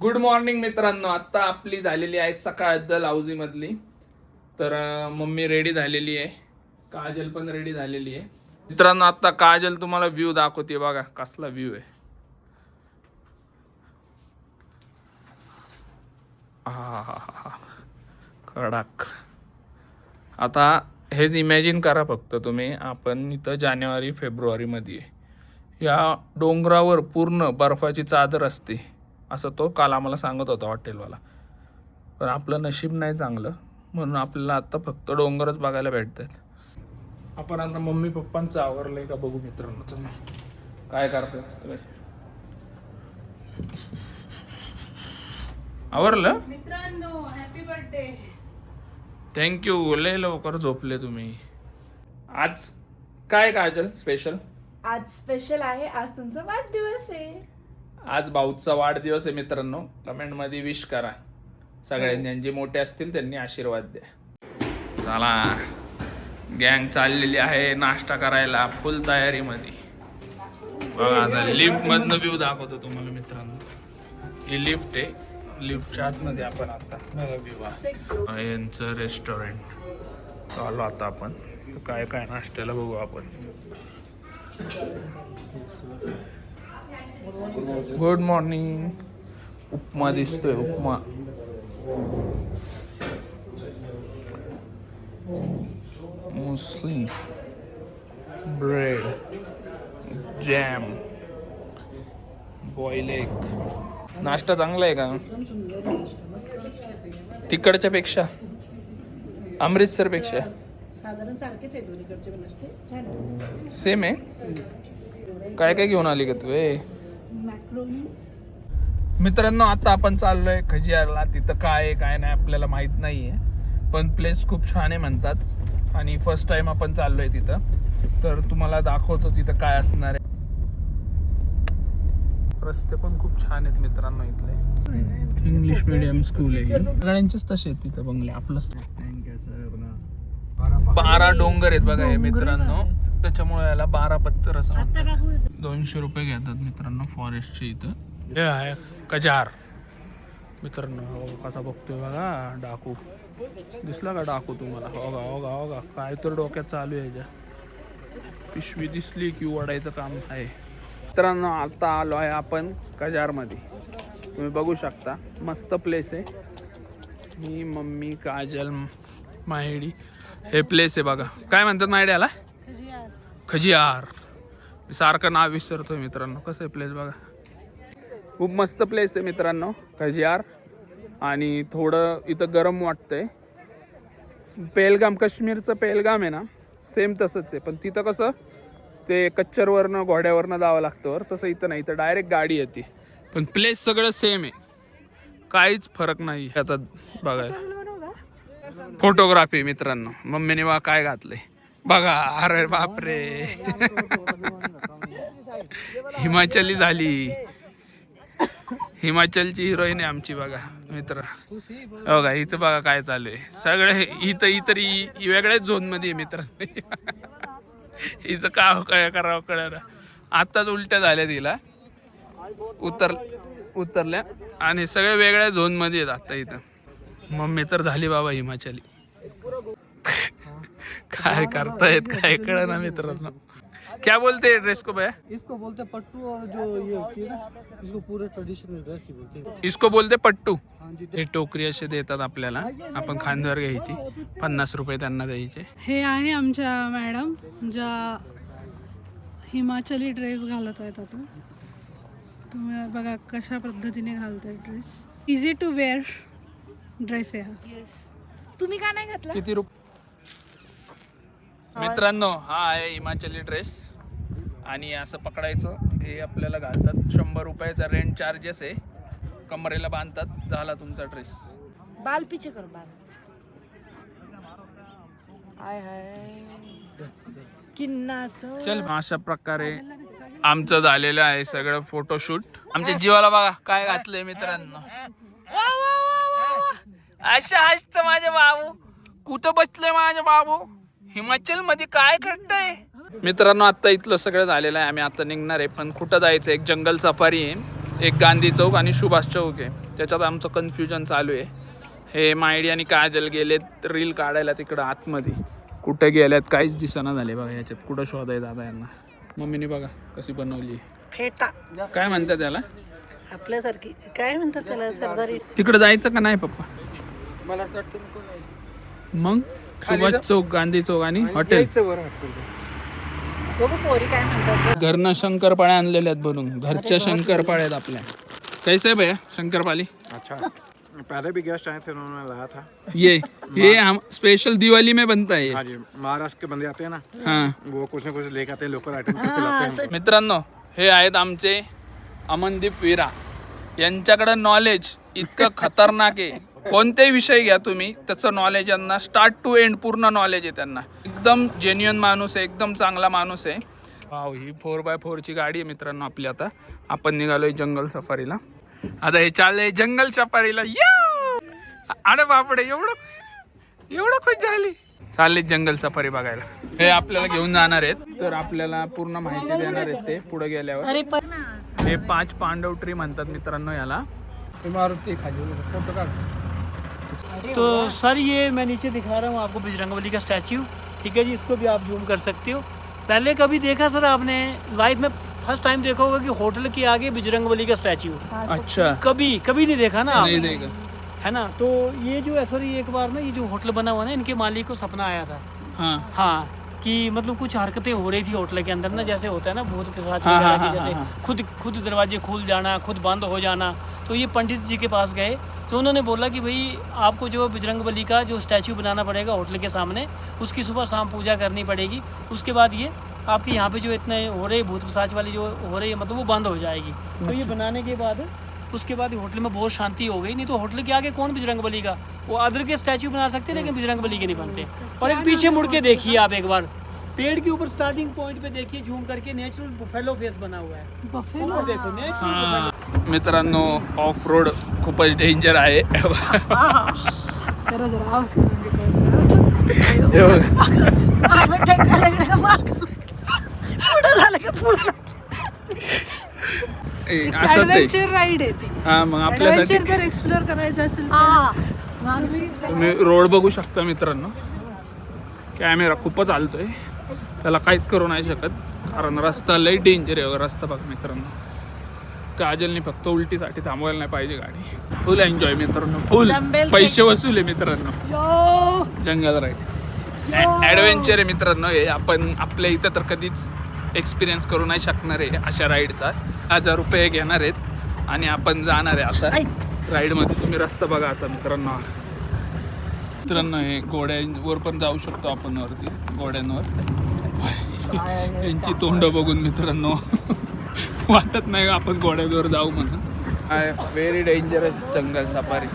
Good morning मित्रांनो. आत्ता आपली झालेली आहे सकाळ द लावजी मधली. तर मम्मी रेडी झालेली आहे. काजल पण रेडी झालेली आहे. मित्रांनो आत्ता काजल तुम्हाला व्ह्यू दाखवते बघा कसला व्ह्यू आहे. हा हा हा कडक आता हेच इमॅजिन करा फक्त तुम्ही. आपण इथं जानेवारी फेब्रुवारीमध्ये आहे. या डोंगरावर पूर्ण बर्फाची चादर असते. असं तो काल आम्हाला सांगत होता हॉटेलवाला. पण आपलं नशीब नाही चांगलं म्हणून आपल्याला आता फक्त डोंगरच बघायला भेटतात. आपण आता मम्मी पप्पांचं आवरलंय का बघू मित्रांनो? चला. काय करतात आवरलं? मित्रांनो हॅपी बर्थडे थँक्यू लय लवकर झोपले तुम्ही. आज काय काजल? स्पेशल आज स्पेशल आहे. आज तुमचा वाढदिवस आहे. आज भाऊचा वाढदिवस आहे मित्रांनो. कमेंटमध्ये विश करा. सगळ्यांनी ज्यांचे मोठे असतील त्यांनी आशीर्वाद द्या. चला. गँग चाललेली आहे नाश्ता करायला फुल तयारीमध्ये. बघा आता लिफ्ट मधनं व्ह्यू दाखवतो तुम्हाला मित्रांनो. ही लिफ्ट आहे. लिफ्टच्या आतमध्ये आपण आता बघा व्ह्यू यांचं रेस्टॉरंट आलो आता आपण. काय काय नाश्त्याला बघू आपण. गुड मॉर्निंग उपमा दिसतोय upma. Muesli bread jam boil egg नाश्ता चांगला आहे का? तिकडच्या पेक्षा? अमृतसरपेक्षा साधारण सारखेच आहे दोन्हीकडचे सेम आहे? काय काय घेऊन आली का तू ए? मॅक्रोनी. मित्रांनो आता आपण चाललोय खजियारला. तिथं काय आहे काय नाही आपल्याला माहीत नाहीये. पण प्लेस खूप छान आहे म्हणतात. आणि फर्स्ट टाइम आपण चाललोय तिथं. तर तुम्हाला दाखवतो तिथं काय असणार आहे. रस्ते पण खूप छान आहेत मित्रांनो इथले. इंग्लिश मिडियम स्कूल आहे सगळ्यांचेच तसे आहेत तिथं बंगले आपलंच. बारा डोंगर आहेत बघा हे मित्रांनो. त्याच्यामुळे याला बारा पत्तर असं म्हणतात. दोनशे रुपये घेतात मित्रांनो फॉरेस्टचे इथं. हे आहे कजार. मित्रांनो हो कसा बघतोय बघा डाकू. दिसला का डाकू तुम्हाला? हो गा हो गा हो गा काय तर डोक्यात चालू आहे याच्या पिशवी दिसली की ओढायचं काम आहे. मित्रांनो आता आलो आहे आपण कजारमध्ये. तुम्ही बघू शकता मस्त प्लेस आहे. मी मम्मी काजल माहेडी हे प्लेस आहे बघा. काय म्हणतात माहेड्याला खजियार. मी सारखं नाव विसरतोय मित्रांनो. कसं आहे प्लेस बघा. खूप मस्त प्लेस आहे मित्रांनो खजियार. आणि थोडं इथं गरम वाटतंय. पेलगाम काश्मीरचं पेलगाम आहे ना सेम तसंच आहे. पण तिथं कसं ते कच्चरवरनं घोड्यावरनं जावं लागतं वर. तसं इथं नाही. इथं डायरेक्ट गाडी येते. पण प्लेस सगळं सेम आहे. काहीच फरक नाही. आता बघायला फोटोग्राफी मित्रांनो. मम्मीने वा काय घातलंय? बघा अरे बापरे. हिमाचली झाली. हिमाचलची हिरोईन आहे आमची बघा मित्र. बघा हिचं बघा काय चालू आहे. सगळे इथं इतर वेगळ्याच झोनमध्ये मित्र. हिचं का हो, काय करावं कळलं आताच उलट्या झाल्या तिला उतर उतरल्या. आणि सगळे वेगळ्या झोनमध्ये आहेत आता इथं. मम्मी तर झाली बाबा हिमाचली. काय करतायत काय कळ ना मित्रांनो. क्या बोलते ड्रेस को भैया? इसको बोलते पट्टू और जो ये होती है ना इसको पूरे ट्रेडिशनल ड्रेस ही बोलते हैं। इसको बोलते पट्टू? हाँ जी हे टोकरी असे देतात आपल्याला. आपण खांद्यावर घ्यायची. पन्नास रुपये त्यांना द्यायचे. हे आहे आमच्या मॅडम ज्या हिमाचली ड्रेस घालत आहेत आता. तुम्ही बघा कशा पद्धतीने घालताय dress easy to wear dress आहे हा. तुम्ही का नाही घातला? किती रुपये मित्रांनो हा आहे हिमाचली ड्रेस आणि असं पकडायचं हे आपल्याला घालतात. शंभर रुपयाचा रेंट चार्जेस आहे. कमरेला बांधतात. झाला तुमचा ड्रेस बाल पीछे करो बाल. आय हाय. किन्ना असं चल अशा प्रकारे आमचं झालेलं आहे सगळं फोटोशूट आमच्या जीवाला बघा काय घातलंय मित्रांनो. अशा हसत माझे बाबू. कुठं बसलंय माझे बाबू? हिमाचलमध्ये काय करताय? मित्रांनो आता इथलं सगळं झालेलं आहे. आम्ही आता निघणार आहे पण कुठं जायचं? एक जंगल सफारी आहे. एक गांधी चौक आणि सुभाष चौक आहे. त्याच्यात आमचं कन्फ्युजन चालू आहे. हे मायडी आणि काजल गेलेत रील काढायला तिकडं आतमध्ये. कुठे गेल्यात काहीच दिसना झाले बघा याच्यात. कुठं शोधाय दादा यांना? मम्मीने बघा कशी बनवली. फेटा. काय म्हणतात त्याला आपल्यासारखी. काय म्हणतात त्याला? सरदारी तिकडं जायचं का नाही पप्पा? मला वाटतं मग? सुभाष चौक गांधी चौक आणि हॉटेल. बघू पोरी काय म्हणतात. घरनं शंकरपाळ्या आणलेल्या आहेत बनवून. घरच्या शंकरपाळ्या आहेत आपल्या. कैसे भैया शंकरपाली अच्छा. पहले भी गेस्ट आए थे उन्होंने लाया था. ये ये हम स्पेशल दिवाली में बनता है ये. हाँ जी महाराष्ट्र के बंदे आते हैं ना हाँ. वो कुछ ना कुछ लेके आते हैं लोकल आइटम कुछ लाते हैं। मित्रांनो हे आहेत आमचे अमनदीप विरा. यांच्याकडं नॉलेज इतकं खतरनाक आहे. कोणतेही विषय घ्या तुम्ही त्याचं नॉलेज यांना स्टार्ट टू एंड पूर्ण नॉलेज आहे त्यांना. एकदम जेन्युअन माणूस आहे एकदम चांगला माणूस आहे. वाव ही फोर बाय फोरची गाडी आहे मित्रांनो आपली आता. आपण निघालोय जंगल सफारीला आता हे चाललंय जंगल सफारीला या अरे बापडे एवढं एवढं खुश झाली. चालले जंगल सफारी बघायला. हे आपल्याला घेऊन जाणार आहेत. तर आपल्याला पूर्ण माहिती देणार आहेत ते पुढे गेल्यावर. अरे पण हे पाच पांडव ट्री म्हणतात मित्रांनो याला. इमारती खाली फ़ोटो काढ. तो सर ये मैं नीचे दिखा रहा हूँ आपको बजरंगबली का स्टैच्यू ठीक है जी इसको भी आप जूम कर सकते हो। पहले कभी देखा सर आपने? लाइफ में फ़र्स्ट टाइम देखा होगा कि होटल के आगे बजरंगबली का स्टैच्यू अच्छा। कभी कभी नहीं देखा ना नहीं आपने? देगा है ना? तो ये जो है सर ये एक बार ना ये जो होटल बना हुआ ना इनके मालिक को सपना आया था। हाँ। हाँ। कि मतलब कुछ हरकतें हो रही थी होटल के अंदर ना जैसे होता है ना भूत पिशाच हाँ, हाँ, हाँ, जैसे हाँ, खुद खुद दरवाजे खुल जाना खुद बंद हो जाना। तो ये पंडित जी के पास गए तो उन्होंने बोला कि भाई आपको जो बजरंग बली का जो स्टैचू बनाना पड़ेगा होटल के सामने उसकी सुबह शाम पूजा करनी पड़ेगी। उसके बाद ये आपके यहाँ पे जो इतने हो रहे भूत पिशाच वाली जो हो रही है मतलब वो बंद हो जाएगी। तो ये बनाने के बाद उसके बाद होटल में बहुत शांति हो गई। नहीं तो होटल के आगे कौन बजरंग बली का? वो अदर के स्टैचू बना सकते हैं लेकिन बजरंग बली के नहीं बनते। और एक पीछे मुड़ के देखिए आप एक बार। पेड़ के ऊपर स्टार्टिंग पॉइंट पे देखिए झूम करके नेचुरल बुफेलो फेस बना हुआ है। ऊपर देखो नेचुरल मित्रांनो ऑफ़ रोड खूपच डेंजर आहे. जरा जरा हे ऍडव्हेंचर राईड आहे ती. हा मग आपल्यासाठी ऍडव्हेंचर जर एक्सप्लोर करायचं असेल तर. तुम्ही रोड बघू शकता मित्रांनो. कॅमेरा खूपच चालतोय त्याला काहीच करू नाही शकत कारण रस्ता लई डेंजर आहे रस्ता बघ मित्रांनो. काजलने फक्त उलटीसाठी थांबवायला नाही पाहिजे गाडी. फुल एन्जॉय मित्रांनो फुल पैसे वसूल आहे मित्रांनो. जंगल राईड ॲडव्हेंचर आहे मित्रांनो हे आपण आपल्या इथं तर कधीच एक्सपिरियन्स करू नाही शकणार आहे अशा राईडचा हजार रुपये घेणार आहेत आणि आपण जाणार आहे आता. राईडमध्ये तुम्ही रस्ता बघा आता मित्रांनो. मित्रांनो हे घोड्यांवर पण जाऊ शकतो आपण वरती घोड्यांवर. यांची तोंड बघून मित्रांनो. वाटत नाही आपण घोड्यावर जाऊ म्हणून. I very dangerous jungle safari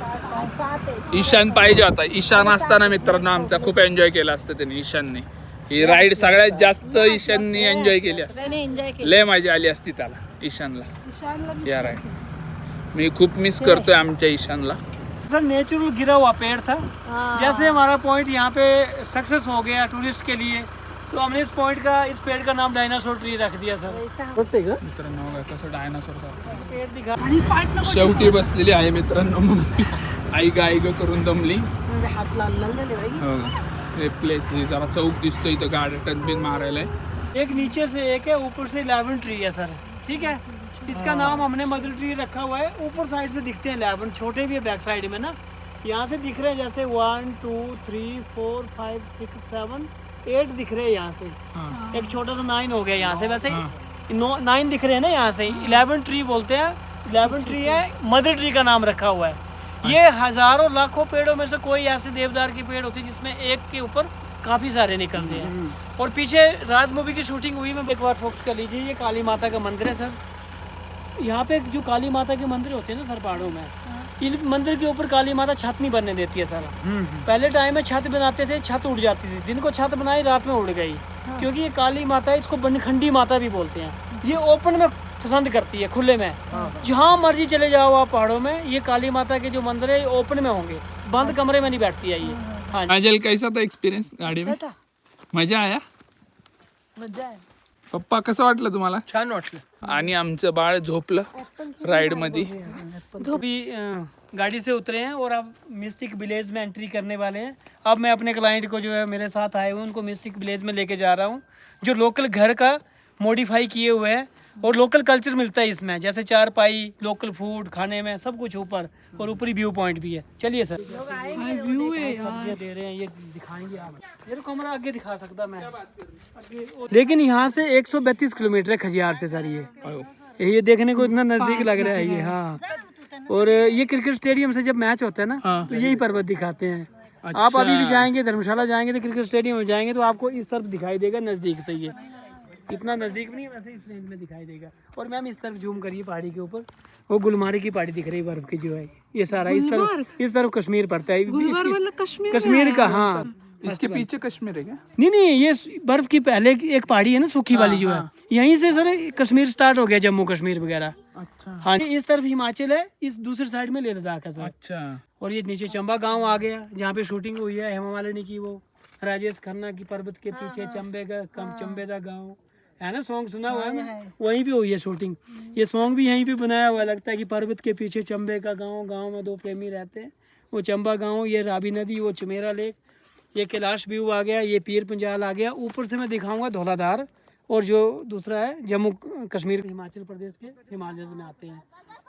Ishan पाहिजे होता. ईशान असताना मित्रांनो आमचा खूप एन्जॉय केला असतं त्याने ईशानने. ही राईड सगळ्यात जास्त ईशानने एन्जॉय केली एन्जॉय केलं. लय मजा आली असती त्याला ईशानला. या राईड मी खूप मिस करतोय आमच्या ईशानला. सर नेचुरल गिरा हुआ पेड़ था। जैसे हमारा पॉइंट यहाँ पे सक्सेस हो गया टूरिस्ट के लिए तो हमने इस पॉइंट का इस पेड़ का नाम डायनासोर ट्री रख दिया सर। मित्रांनो बघा कसं डायनासोर पेड़ दिखा शेवटी बसलेली आहे मित्रांनो आई ग आई ग करून दमली. म्हणजे हात लाल लागलेले बाई. हो? हे प्लेस हे जरा चौक दिसतो इथं गाड्या टनबिन मारायला एक नीचे से एक है ऊपर से इलेवन ट्री है सर। ठीक है? इसका नाम हमने मदर ट्री रखा हुआ है। ऊपर साइड से दिखते हैं इलेवन छोटे भी है बैक साइड में ना। यहाँ से दिख रहे हैं जैसे one two three four five six seven eight दिख रहे हैं यहाँ से। हाँ। एक छोटा सा नाइन हो गया यहाँ से। वैसे हाँ। नाइन दिख रहे हैं ना यहाँ से। इलेवन ट्री बोलते हैं। इलेवन ट्री है मदर ट्री का नाम रखा हुआ है। ये हज़ारों लाखों पेड़ों में से कोई ऐसे देवदार की पेड़ होती हैं जिसमें एक के ऊपर काफ़ी सारे निकलते हैं। और पीछे राज मूवी की शूटिंग हुई मैं एक बार फोकस कर लीजिए ये काली माता का मंदिर है सर। यहाँ पे जो काली माता के मंदिर होते हैं ना सर पहाड़ों में इन मंदिर के ऊपर काली माता छत नहीं बनने देती है सर। पहले टाइम में छत बनाते थे छत उड़ जाती थी। दिन को छत बनाई रात में उड़ गई। क्योंकि ये काली माता है इसको बनखंडी माता भी बोलते हैं। ये ओपन में पसंद करती है खुले में। जहाँ मर्ज़ी चले जाओ आप पहाड़ों में ये काली माता के जो मंदिर है ओपन में होंगे। बंद कमरे में नहीं बैठती है ये। हाँ काजल कैसा था एक्सपिरियन्स गाडी में? मज़ा आया? मज़ा आहे पप्पा कसं वाटलं तुम्हाला? छान वाटलं. आणि आमचं बाळ झोपलं राईड मध्ये अभी गाड़ी से उतरे हैं और अब मिस्टिक विलेज में एंट्री करने वाले हैं। अब मैं अपने क्लाइंट को जो है मेरे साथ आए हुए उनको मिस्टिक विलेज में लेके जा रहा हूँ। जो लोकल घर का मॉडिफाई किए हुए हैं और लोकल कल्चर मिलता है इसमें। जैसे चार पाई लोकल फ़ूड खाने में सब कुछ ऊपर। और ऊपरी व्यू पॉइंट भी है। चलिए सर। व्यू दे रहे हैं ये दिखाएँगे आप। ये तो कमरा आगे दिखा सकता मैं। लेकिन यहाँ से 132 किलोमीटर है खजियार से सर ये। ये देखने को इतना नज़दीक लग रहा है ये हाँ। और ये क्रिकेट स्टेडियम से जब मैच होता है ना हाँ। तो यही पर्वत दिखाते हैं। अच्छा। आप अभी भी जाएँगे धर्मशाला जाएँगे तो क्रिकेट स्टेडियम में जाएँगे तो आपको इस तरफ़ दिखाई देगा नज़दीक से ये। इतना नज़दीक नहीं है वैसे इस रेंज में दिखाई देगा। और मैम इस तरफ़ जूम करिए पहाड़ी के ऊपर। वो गुलमारी की पहाड़ी दिख रही है बर्फ़ की जो है। ये सारा इस तरफ़ इस तरफ़ कश्मीर पड़ता है। कश्मीर कश्मीर का हाँ। इसके पीछे कश्मीर है क्या? नहीं नहीं ये बर्फ़ की पहले एक पहाड़ी है ना सूखी वाली जो है। यहीं से सर कश्मीर स्टार्ट हो गया जम्मू कश्मीर वगैरह। अच्छा। हाँ इस तरफ़ हिमाचल है इस दूसरी साइड में लेह लद्दाख है सर। अच्छा। और ये नीचे चंबा गाँव आ गया जहाँ पे शूटिंग हुई है हेमा मालिनी की वो राजेश खन्ना की पर्वत के पीछे चंबे का कम चंबे का गाँव। है ना सॉन्ग सुना हुआ है ना वहीं पे हुई है शूटिंग ये सॉन्ग भी यहीं पे बनाया हुआ है। लगता है कि पर्वत के पीछे चंबे का गाँव गाँव में दो प्रेमी रहते हैं। वो चंबा गाँव ये रावी नदी वो चमेरा लेक ये कैलाश व्यू आ गया ये पीर पंजाल आ गया। ऊपर से मैं दिखाऊँगा धौलाधार और जो दूसरा है जम्मू कश्मीर हिमाचल प्रदेश के हिमालय में आते हैं।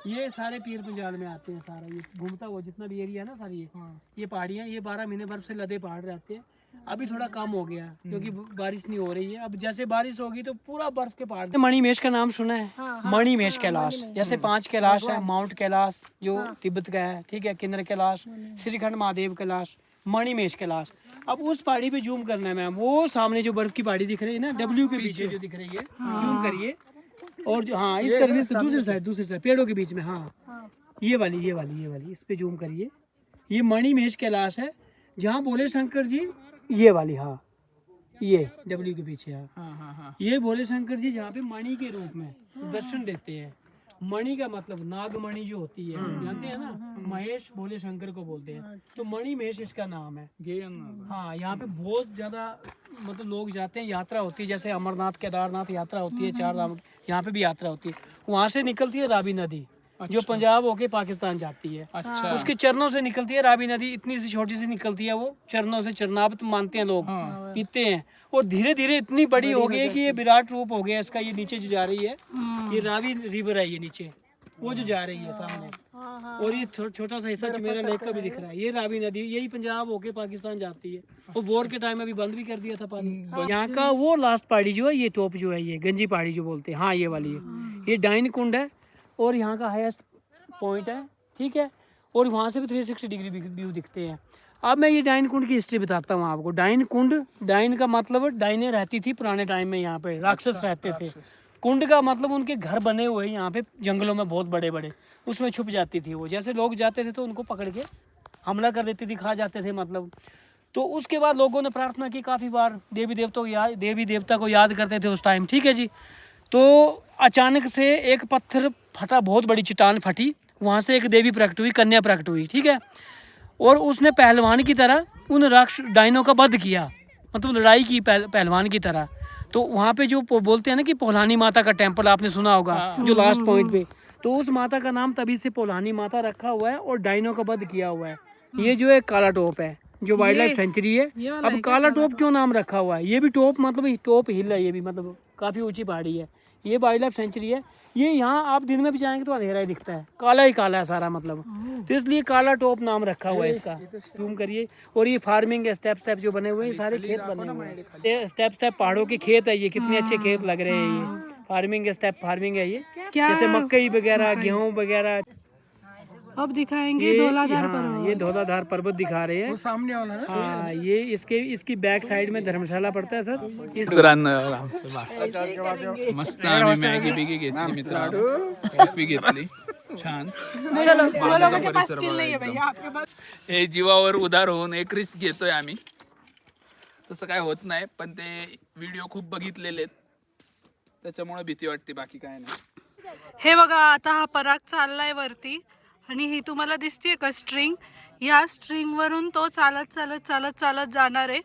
ये सारे पीर पंजाल में आते हैं सारा। ये घूमता हुआ जितना भी एरिया है ना सारी ये। ये पहाड़ियाँ ये बारह महीने बर्फ़ से लदे पहाड़ रहते हैं। अभी थोड़ा कम हो गया क्योंकि बारिश नहीं हो रही है। अब जैसे बारिश होगी तो पूरा बर्फ़ के पहाड़ मणिमेश का नाम सुना है? मणिमेश कैलाश। जैसे पाँच कैलाश है माउंट कैलाश जो तिब्बत का है ठीक है किन्नर कैलाश श्रीखंड महादेव कैलाश मणिमेश कैलाश। अब उस पहाड़ी पे जूम करना है मैम। वो सामने जो बर्फ़ की पहाड़ी दिख रही है ना डब्ल्यू के पीछे जो दिख रही है। जूम करिए। और जो हाँ इस सर्विस से दूसरी साइड दूसरी साइड पेड़ों के बीच में हाँ। ये वाली ये वाली ये वाली इस पे जूम करिए। ये मणिमेश कैलाश है जहाँ बोले शंकर जी ये वाली हाँ। ये। डब्ल्यू के पीछे हाँ। हाँ हाँ हाँ। ये भोले शंकर जी जहाँ पे मणि के रूप में दर्शन देते हैं। मणि का मतलब नागमणि जो होती है जानते हैं ना? महेश भोले शंकर को बोलते हैं। तो मणि महेश इसका नाम है। हाँ। यहाँ पे बहुत ज़्यादा मतलब लोग जाते हैं यात्रा होती है। जैसे अमरनाथ केदारनाथ यात्रा होती है चार धाम यहाँ पे भी यात्रा होती है। वहाँ से निकलती है रावी नदी। जो पंजाब होके पाकिस्तान जाती है। अच्छा। उसके चरणों से निकलती है रावी नदी इतनी सी छोटी सी निकलती है वो चरणों से चरणावत मानते हैं लोग हाँ। पीते हैं। और धीरे धीरे इतनी बड़ी हो गई है कि ये विराट रूप हो गया इसका ये नीचे जो जा रही है ये रावी रिवर है ये नीचे वो जो जा रही है सामने। और ये छोटा सा हिस्सा चमेरा लेक का भी दिख रहा है ये रावी नदी यही पंजाब होके पाकिस्तान जाती है। और वॉर के टाइम में अभी बंद भी कर दिया था पानी। यहाँ का वो लास्ट पहाड़ी जो है ये टॉप जो है ये गंजी पहाड़ी जो बोलते हैं हाँ ये वाली है। ये डाइन कुंड है और यहाँ का हाईएस्ट पॉइंट है ठीक है? और वहाँ से भी थ्री सिक्सटी डिग्री व्यू दिखते हैं। अब मैं ये डाइन कुंड की हिस्ट्री बताता हूँ आपको। डाइन कुंड डाइन का मतलब डाइने रहती थी पुराने टाइम में यहाँ पे राक्षस रहते थे। कुंड का मतलब उनके घर बने हुए यहाँ पे जंगलों में बहुत बड़े बड़े उसमें छुप जाती थी वो। जैसे लोग जाते थे तो उनको पकड़ के हमला कर देती थी खा जाते थे मतलब। तो उसके बाद लोगों ने प्रार्थना की काफ़ी बार। देवी देवता को याद देवी देवता को याद करते थे उस टाइम ठीक है जी? तो अचानक से एक पत्थर फटा बहुत बड़ी चट्टान फटी। वहाँ से एक देवी प्रकट हुई कन्या प्रकट हुई ठीक है? और उसने पहलवान की तरह उन राक्ष डाइनों का वध किया मतलब लड़ाई की पहल, पहलवान की तरह। तो वहाँ पे जो बोलते हैं ना कि पोलानी माता का टेंपल आपने सुना होगा जो लास्ट पॉइंट पे। तो उस माता का नाम तभी से पोलानी माता रखा हुआ है और डाइनो का वध किया हुआ है। ये जो है काला टोप है जो वाइल्ड लाइफ सेंचुरी है। अब काला टोप क्यों नाम रखा हुआ है? ये भी टॉप मतलब टॉप हिल है ये भी मतलब काफ़ी ऊँची पहाड़ी है। ये वाइल्ड लाइफ सेंचुरी है। ये यहाँ आप दिन में भी जाएँगे तो अंधेरा ही दिखता है। काला ही काला है सारा मतलब। तो इसलिए काला टॉप नाम रखा हुआ है इसका। जूम करिए। और ये फ़ार्मिंग है स्टेप स्टेप जो बने हुए हैं ये सारे खेत बने हुए हैं। स्टेप स्टेप पहाड़ों के खेत है ये कितने अच्छे खेत लग रहे हैं ये। फ़ार्मिंग स्टेप फ़ार्मिंग है ये। जैसे मकई वगैरह गेहूँ वगैरह। अब दिखाएंगे धौलाधार हाँ, पर्वत। ये धौलाधार पर्वत दिखा रहे हैं। सामने वाला ना? हाँ ये इसके इसकी बैक साइड में धर्मशाला पड़ता है सर। इस मस्त आम्ही मॅगी बिगी घेतली मित्रांनो कॉफी घेतली छान। चलो वो लोगों के पास स्किल नहीं है भैया आपके पास हे जीवावर उदार होऊन एक रिस्क घेतोय आम्ही. तसं काय होत नाही पण ते व्हिडिओ खूप बघितलेले आहेत. त्याच्यामुळे भीती वाटते बाकी काय नाही. हे बघा आता हा पराग चाललाय वरती. आणि ही तुम्हाला दिसतीये का स्ट्रिंग या स्ट्रिंगवरून तो चालत चालत चालत चालत जाणार आहे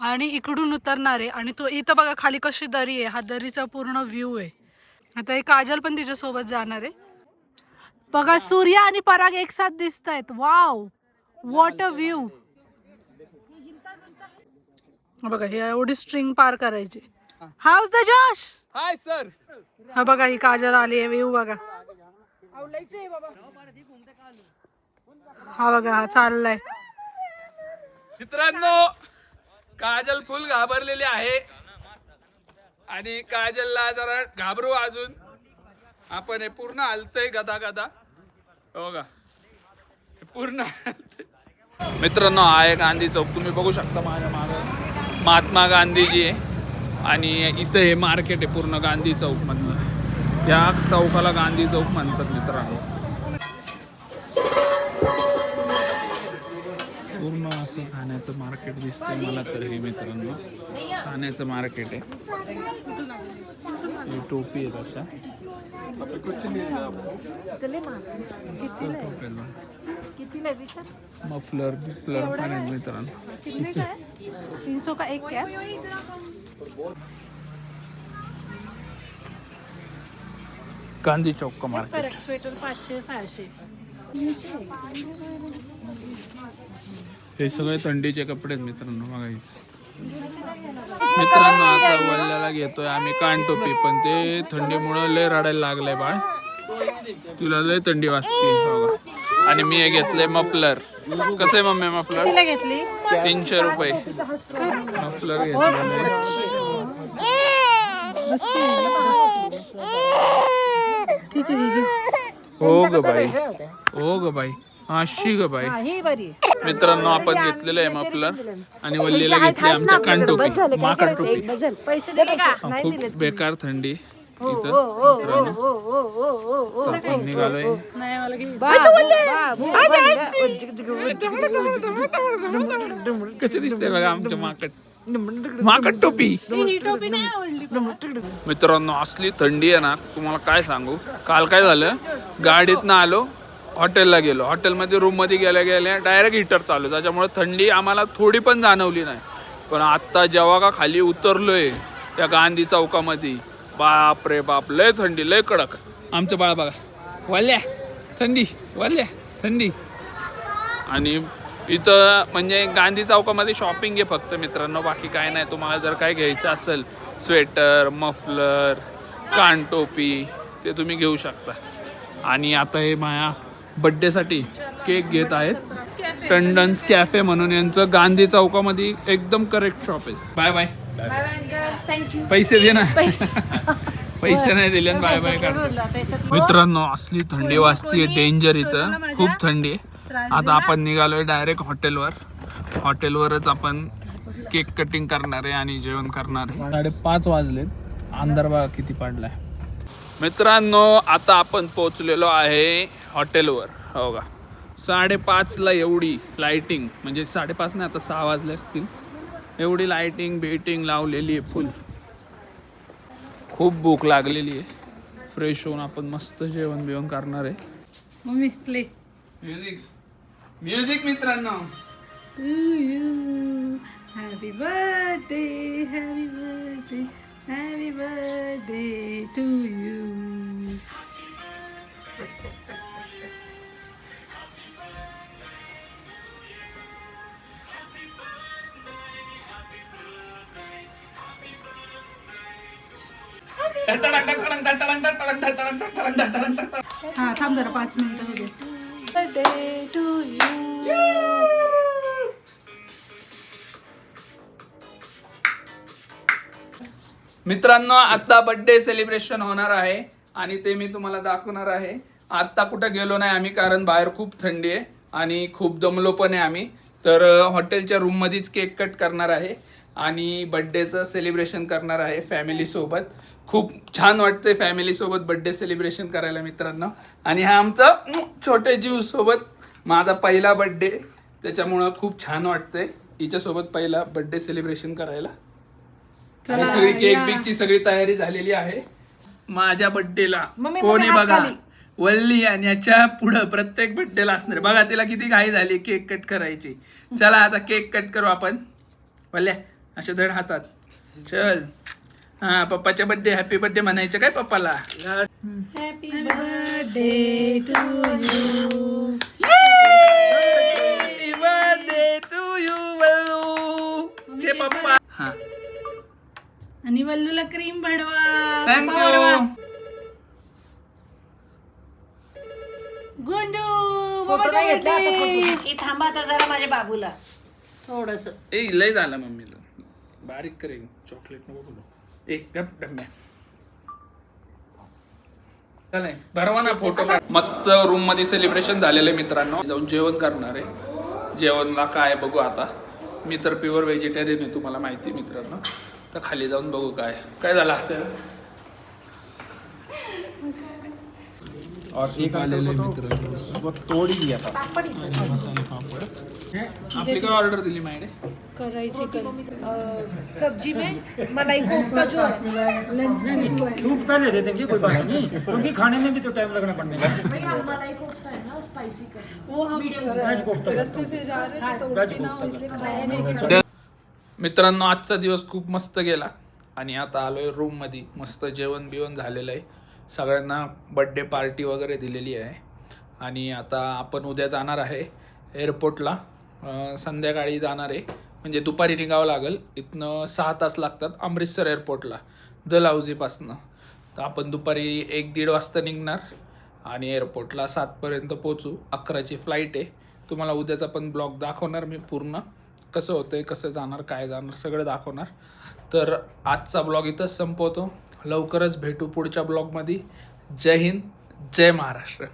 आणि इकडून उतरणार. आहे आणि तो इथं बघा खाली कशी दरी आहे. हा दरीचा पूर्ण व्ह्यू आहे. आता हे काजल पण तिच्या सोबत जाणार आहे. बघा सूर्य आणि पराग एक साथ दिसत आहेत वाव वॉट अ व्ह्यू बघा ही एवढी स्ट्रिंग पार करायची. How's the josh hi sir हा बघा ही काजल आली आहे. व्ह्यू बघा. हा बघा हा चाललाय. मित्रांनो काजल फुल घाबरलेली आहे. आणि काजलला जरा घाबरू अजून. आपण हे पूर्ण हलतय गदा गदा हो का हे पूर्ण. मित्रांनो हा एक गांधी चौक. तुम्ही बघू शकता माझ्या मागे. महात्मा गांधीजी आहे. आणि इथं हे मार्केट आहे पूर्ण गांधी चौक मधलं या चौकाला गांधी चौक म्हणतात मित्रांनो. पूर्ण असं खाण्याचं मार्केट दिसतंय मला तर हे मित्रांनो. खाण्याचं मार्केट आहे. टोपी आहे तशा मफलर बिफलर पण आहेत मित्रांनो. कितने का तीन सौ का एक गांधी चौक का मार्केट स्वेटर पाचशे सहाशे. हे सगळे थंडीचे कपडे आहेत मित्रांनो बघा इथे. मित्रांनो आता वल्ल्याला घेतोय आम्ही कानटोपी पण ते थंडीमुळे लय रडायला लागलंय बाळ. तुला लय थंडी वाजते बघा. आणि मी हे घेतलंय मफलर. कसं आहे मम्मी मफलर? घेतली? तीनशे रुपये. मफलर घेतलेलं ठीक आहे ठीक आहे हो ग बाई हो ग बाई अशी ग बाई ही बरी मित्रांनो आपण घेतलेलं आहे मफलर आणि वल्लीला घेतली आमच्या कानटोपी माकड टोपी पैसे दिले का हा, खूप बेकार थंडी हो, इथं मित्रांनो. तर आपण निघालोय नाही मला घे कसे दिसते बघा आमच्या माकड माकड टोपी. ही मित्रांनो असली थंडी आहे ना तुम्हाला काय सांगू? काल काय झालं? गाडीतनं आलो हॉटेलला गेलो. हॉटेलमध्ये रूममध्ये गेल्या गेल्या डायरेक्ट हिटर चालू त्याच्यामुळे थंडी आम्हाला थोडी पण जाणवली नाही. पण आत्ता जेव्हा का खाली उतरलोय त्या गांधी चौकामध्ये बाप रे बाप लय थंडी लय कडक. आमचं बाळ बघा. वाल्या थंडी वाल्या थंडी. आणि इथं म्हणजे गांधी चौकामध्ये शॉपिंग आहे फक्त मित्रांनो बाकी काय नाही. तुम्हाला जर काय घ्यायचं असेल स्वेटर मफलर कानटोपी ते तुम्ही घेऊ शकता. आणि आता हे माया बड्डेसाठी केक घेत आहेत. टंडन्स कॅफे म्हणून यांचं गांधी चौकामध्ये एकदम करेक्ट शॉप आहे. बाय बाय पैसे दे ना. पैसे नाही दिले बाय बाय कर मित्रांनो असली थंडी वाजतीये डेंजर इथं. खूप थंडी आहे. आता आपण निघालोय डायरेक्ट हॉटेलवर हॉटेलवरच आपण केक कटिंग करणार आहे आणि जेवण करणार आहे. साडेपाच वाजलेत. अंधार बघा किती पडलाय. मित्रांनो आता आपण पोचलेलो आहे हॉटेलवर हो का? साडेपाचला एवढी लाइटिंग म्हणजे साडेपाच नाही आता सहा वाजले असतील. एवढी लाइटिंग बेटिंग लावलेली आहे फुल खूप भूक लागलेली आहे. फ्रेश होऊन आपण मस्त जेवण बिवण करणार आहे. मम्मी प्ले म्युझिक म्युझिक मित्रांनो. Happy birthday happy birthday happy birthday to you हा थांब जरा पाच मिनिटं होते बर्थडे टू यू मित्रांनो आता बर्थडे सेलिब्रेशन होणार आहे आणि ते मी तुम्हाला दाखवणार आहे. आत्ता कुठं गेलो नाही आम्ही कारण बाहेर खूप थंडी आहे आणि खूप दमलो पण आहे आम्ही. तर हॉटेलच्या रूममध्येच केक कट करणार आहे आणि बड्डेचं सेलिब्रेशन करणार आहे फॅमिलीसोबत खूप छान वाटतंय फॅमिलीसोबत बड्डे सेलिब्रेशन करायला मित्रांनो. आणि हा आमचा छोटे जीव सोबत माझा पहिला बड्डे त्याच्यामुळं खूप छान वाटतंय. हिच्यासोबत पहिला बड्डे सेलिब्रेशन करायला. आणि सगळी केक बिकची सगळी तयारी झालेली आहे. माझ्या बर्थडेला कोणी बघा वल्ली आणि याच्या पुढं प्रत्येक बर्थडेला असणार. बघा तिला किती घाई झाली केक कट करायची. चला आता केक कट करू आपण. वल्ल्या अशा धड हातात. चल. हा पप्पाच्या बर्थडे हॅपी बर्थडे म्हणायचं काय पप्पाला? Happy birthday to you happy birthday to you जे पप्पा. हा. आणि वल्लूला क्रीम बडवा थँक्यू गुंडू फोटो घेतला आता फोटो की थांबा आता जरा माझ्या बाबूला. थोडस. ए लय झालं मम्मीला. बारीक करेन. चॉकलेट नको बोलू. एक गप भरवा ना फोटो मस्त रूममध्ये सेलिब्रेशन झालेलं आहे मित्रांनो. जाऊन जेवण करणार आहे. जेवणला काय बघू आता. मी तर प्युअर व्हेजिटेरियन आहे तुम्हाला माहिती आहे मित्रांनो. तर खाली जाऊन बघू काय. काय झालं असेल? और एक आलेले मित्र वो तोड़ ही दिया था। आपली काय ऑर्डर दिली माहिती करायची सब्जी में मलाई कोफ्ता जो है। सूप पहले दे देंगे कोई बात नहीं। क्योंकि खाने में भी तो टाइम लगना पड़ने का वो हम वेज कोफ्ता रस्ते से जा रहे थे तो उल्टी ना हो। इसलिए खाया नहीं मित्रांनो आजचा दिवस खूप मस्त गेला. आणि आता आलोय रूममध्ये मस्त जेवण बिवण झालेलं आहे. सगळ्यांना बड्डे पार्टी वगैरे दिलेली आहे. आणि आता आपण उद्या जाणार आहे एअरपोर्टला संध्याकाळी जाणार आहे. म्हणजे दुपारी निघावं लागेल. इथनं सहा तास लागतात अमृतसर एअरपोर्टला दलहौजीपासनं तर आपण दुपारी एक दीड वाजता निघणार आणि एअरपोर्टला सातपर्यंत पोचू अकराची फ्लाईट आहे. तुम्हाला उद्याचा पण ब्लॉग दाखवणार मी पूर्ण. कसं होतं आहे कसं जाणार काय जाणार सगळं दाखवणार. तर आजचा ब्लॉग इथंच संपवतो. लवकरच भेटू पुढच्या ब्लॉगमध्ये. जय हिंद जय महाराष्ट्र.